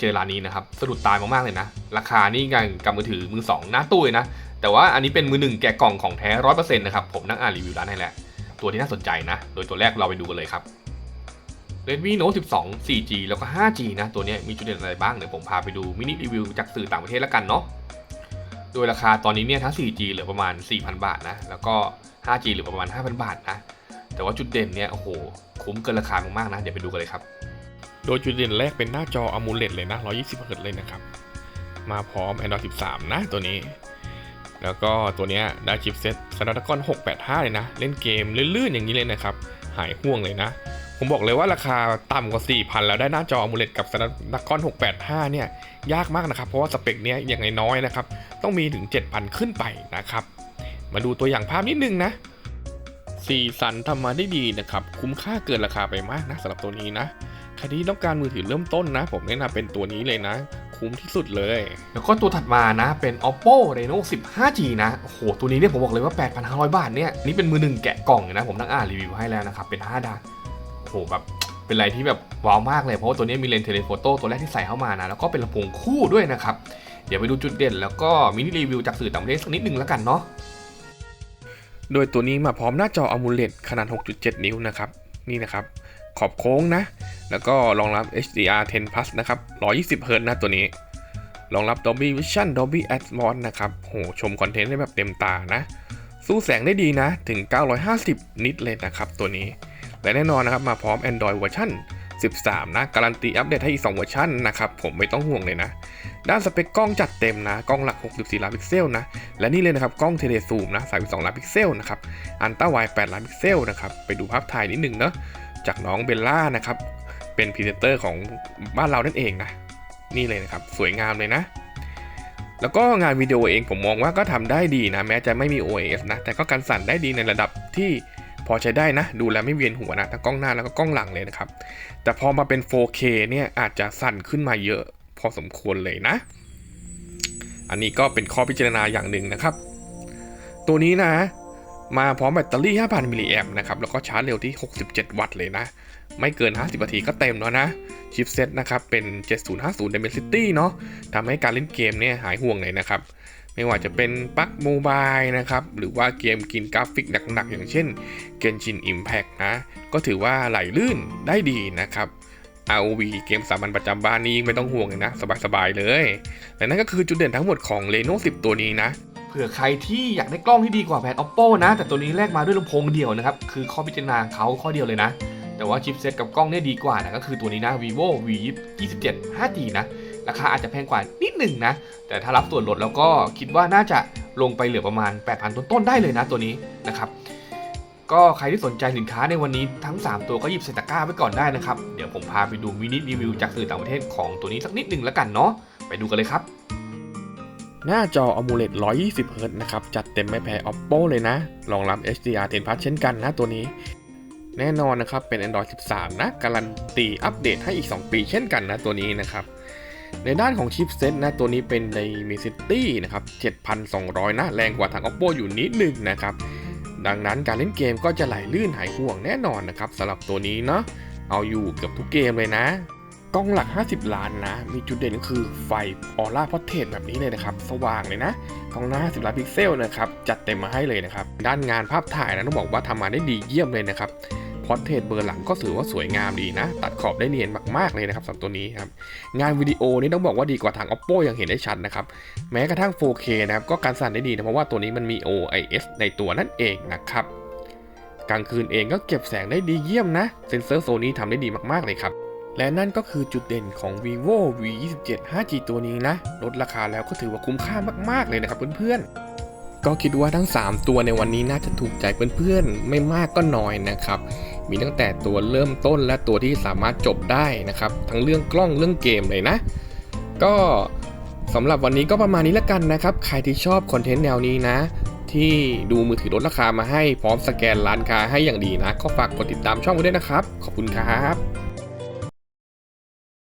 เจอร้านนี้นะครับสะดุดตายมากๆเลยนะ ราคานี่กันกับมือถือมือสองหน้าตู้เลยนะ แต่ว่าอันนี้เป็นมือหนึ่งแกะกล่องของแท้ร้อยเปอร์เซ็นต์นะครับ ผมนั่งอ่านรีวิวร้านให้แล้วตัวที่น่าสนใจนะ โดยตัวแรกเราไปดูกันเลยครับ Redmi Note 12 4G แล้วก็ 5G นะ ตัวนี้มีจุดเด่นอะไรบ้างเดี๋ยวผมพาไปดูมินิรีวิวจากสื่อต่างประเทศแล้วกันเนาะโดยราคาตอนนี้เนี่ยทั้ง 4G เหลือประมาณ 4,000 บาทนะ แล้วก็ 5G เหลือประมาณ 5,000 บาทนะ แต่ว่าจุดเด่นเนี่ย โอ้โห คุ้มเกินราคามากๆนะ เดี๋ยวไปดูกันเลยครับ โดยจุดเด่นแรกเป็นหน้าจอ AMOLED เลยนะ 120 Hz เลยนะครับ มาพร้อม Android 13 นะตัวนี้ แล้วก็ตัวนี้ได้ชิปเซ็ต Snapdragon 685 เลยนะ เล่นเกมลื่นๆอย่างนี้เลยนะครับ หายห่วงเลยนะ ผมบอกเลยว่าราคาต่ำกว่า 4,000 แล้วได้หน้าจอ AMOLED กับ Snapdragon 685 เนี่ย ยากมากนะครับ เพราะว่าสเปคเนี้ยอย่างน้อยๆนะครับ ต้องมีถึง 7,000 ขึ้นไปนะครับ มาดูตัวอย่างภาพนิดนึงนะสีสันทำมาได้ดีนะครับ คุ้มค่าเกินราคาไปมากนะสำหรับตัวนี้นะ ใครที่ต้องการมือถือเริ่มต้นนะ ผมแนะนำเป็นตัวนี้เลยนะ คุ้มที่สุดเลย แล้วก็ตัวถัดมานะเป็น oppo reno 10 5g นะโอ้โหตัวนี้เนี่ยผมบอกเลยว่า 8,500 บาทเนี่ยนี่เป็นมือหนึ่งแกะกล่องเลยนะผมนั่งอ่านรีวิวให้แล้วนะครับเป็น5ดานโอ้โหแบบเป็นอะไรที่แบบว้าวมากเลยเพราะว่าตัวนี้มีเลนส์เทเลโฟโต้ตัวแรกที่ใส่เข้ามานะแล้วก็เป็นลำโพงคู่ด้วยนะครับเดี๋ยวไปดูจุดเด่น แล้วก็มินิรีวิวจากสื่อต่างประเทศสักนิดนึงแล้วกันเนาะโดยตัวนี้มาพร้อมหน้าจอ AMOLED ขนาด 6.7 นิ้วนะครับ นี่นะครับ ขอบโค้งนะ แล้วก็รองรับ HDR 10 Plus นะครับ 120 Hz นะตัวนี้ รองรับ Dolby Vision Dolby Atmos นะครับ โห ชมคอนเทนต์ได้แบบเต็มตานะ สู้แสงได้ดีนะ ถึง 950 นิตเลยนะครับ ตัวนี้ และแน่นอนนะครับ มาพร้อม Android เวอร์ชัน13 นะ การันตีอัปเดตให้อีก 2 เวอร์ชันนะครับ ผมไม่ต้องห่วงเลยนะ ด้านสเปคกล้องจัดเต็มนะ กล้องหลัก 64 ล้านพิกเซลนะ และนี่เลยนะครับ กล้องเทเลซูมนะ 32 ล้านพิกเซลนะครับ อันต้าไว8ล้านพิกเซลนะครับ ไปดูภาพถ่ายนิดหนึ่งเนาะ จากน้องเบลล่านะครับ เป็นพรีเซนเตอร์ของบ้านเรานั่นเองนะ นี่เลยนะครับ สวยงามเลยนะ แล้วก็งานวิดีโอเองผมมองว่าก็ทำได้ดีนะ แม้จะไม่มี O.S. นะ แต่ก็การสั่นได้ดีในระดับที่พอใช้ได้นะ ดูแลไม่เวียนหัวนะ ทั้งกล้องหน้าแล้วก็กล้องหลังเลยนะครับ แต่พอมาเป็น 4K เนี่ยอาจจะสั่นขึ้นมาเยอะพอสมควรเลยนะ อันนี้ก็เป็นข้อพิจารณาอย่างหนึ่งนะครับ ตัวนี้นะ มาพร้อมแบตเตอรี่ 5,000 มิลลิแอมป์นะครับ แล้วก็ชาร์จเร็วที่ 67 วัตต์เลยนะ ไม่เกิน 50 นาทีก็เต็มแล้วนะ ชิปเซ็ตนะครับ เป็น 7050 Dimensity เนาะทำให้การเล่นเกมเนี่ยหายห่วงเลยนะครับ ไม่ว่าจะเป็นปลั๊กโมบายนะครับ หรือว่าเกมกินกราฟิกหนักๆ อย่างเช่น Genshin Impact นะ ก็ถือว่าไหลลื่นได้ดีนะครับ ROV เกมสามัญประจำบ้านนี้ไม่ต้องห่วงเลยนะ สบายๆเลย และนั่นก็คือจุดเด่นทั้งหมดของ Reno 10 ตัวนี้นะ เผื่อใครที่อยากได้กล้องที่ดีกว่าแผน oppo นะ แต่ตัวนี้แลกมาด้วยลำโพงเดียวนะครับ คือข้อพิจารณาเขาข้อเดียวเลยนะ แต่ว่าชิปเซ็ตกับกล้องเนี่ยดีกว่านะก็คือตัวนี้นะ vivo v 27 5g นะ ราคาอาจจะแพงกว่านิดหนึ่งนะ แต่ถ้ารับส่วนลดแล้วก็คิดว่าน่าจะลงไปเหลือประมาณ 8,000 ต้นๆได้เลยนะตัวนี้นะครับก็ใครที่สนใจสินค้าในวันนี้ทั้ง 3 ตัวก็หยิบใส่ตะกร้าไว้ก่อนได้นะครับ เดี๋ยวผมพาไปดูมินิรีวิวจากสื่อต่างประเทศของตัวนี้สักนิดหนึ่งแล้วกันเนาะไปดูกันเลยครับ หน้าจอ AMOLED 120 Hz นะครับ จัดเต็มไม่แพ้ Oppo เลยนะ รองรับ HDR 10 Plus เช่นกันนะตัวนี้ แน่นอนนะครับ เป็น Android 13 นะ การันตีอัปเดตให้อีก 2 ปีเช่นกันนะตัวนี้นะครับ ในด้านของชิปเซ็ตนะตัวนี้เป็น Dimensity นะครับ 7,200 นะ แรงกว่าทาง Oppo อยู่นิดนึงนะครับ ดังนั้นการเล่นเกมก็จะไหลลื่นหายห่วงแน่นอนนะครับสำหรับตัวนี้เนาะ เอาอยู่เกือบทุกเกมเลยนะ กล้องหลัก 50 ล้านนะ มีจุดเด่นก็คือไฟออร่าพอเทสแบบนี้เลยนะครับ สว่างเลยนะ กล้องหน้า 50 ล้านพิกเซลนะครับ จัดเต็มมาให้เลยนะครับ ด้านงานภาพถ่ายนะต้องบอกว่าทำมาได้ดีเยี่ยมเลยนะครับพอเทสเบอร์หลังก็ถือว่าสวยงามดีนะ ตัดขอบได้เนียนมากๆเลยนะครับสำหรับตัวนี้ครับ งานวิดีโอนี่ต้องบอกว่าดีกว่าทาง oppo ยังเห็นได้ชัดนะครับ แม้กระทั่ง 4K นะครับ ก็การสั่นได้ดีนะ เพราะว่าตัวนี้มันมี OIS ในตัวนั่นเองนะครับ กลางคืนเองก็เก็บแสงได้ดีเยี่ยมนะ เซนเซอร์โซนี้ทำได้ดีมากๆเลยครับ และนั่นก็คือจุดเด่นของ vivo v 2 7 5g ตัวนี้นะ ลดราคาแล้วก็ถือว่าคุ้มค่ามาก ๆ เลยนะครับเพื่อนๆ ก็คิดว่าทั้ง 3 ตัวในวันนี้น่าจะถูกใจเพื่อนๆ ไม่มากก็น้อยนะครับ มีตั้งแต่ตัวเริ่มต้นและตัวที่สามารถจบได้นะครับ ทั้งเรื่องกล้องเรื่องเกมเลยนะ ก็สำหรับวันนี้ก็ประมาณนี้แล้วกันนะครับ ใครที่ชอบคอนเทนต์แนวนี้นะ ที่ดูมือถือลดราคามาให้พร้อมสแกนร้านค้าให้อย่างดีนะ ก็ฝากกดติดตามช่องไว้ด้วยนะครับ ขอบคุณครับ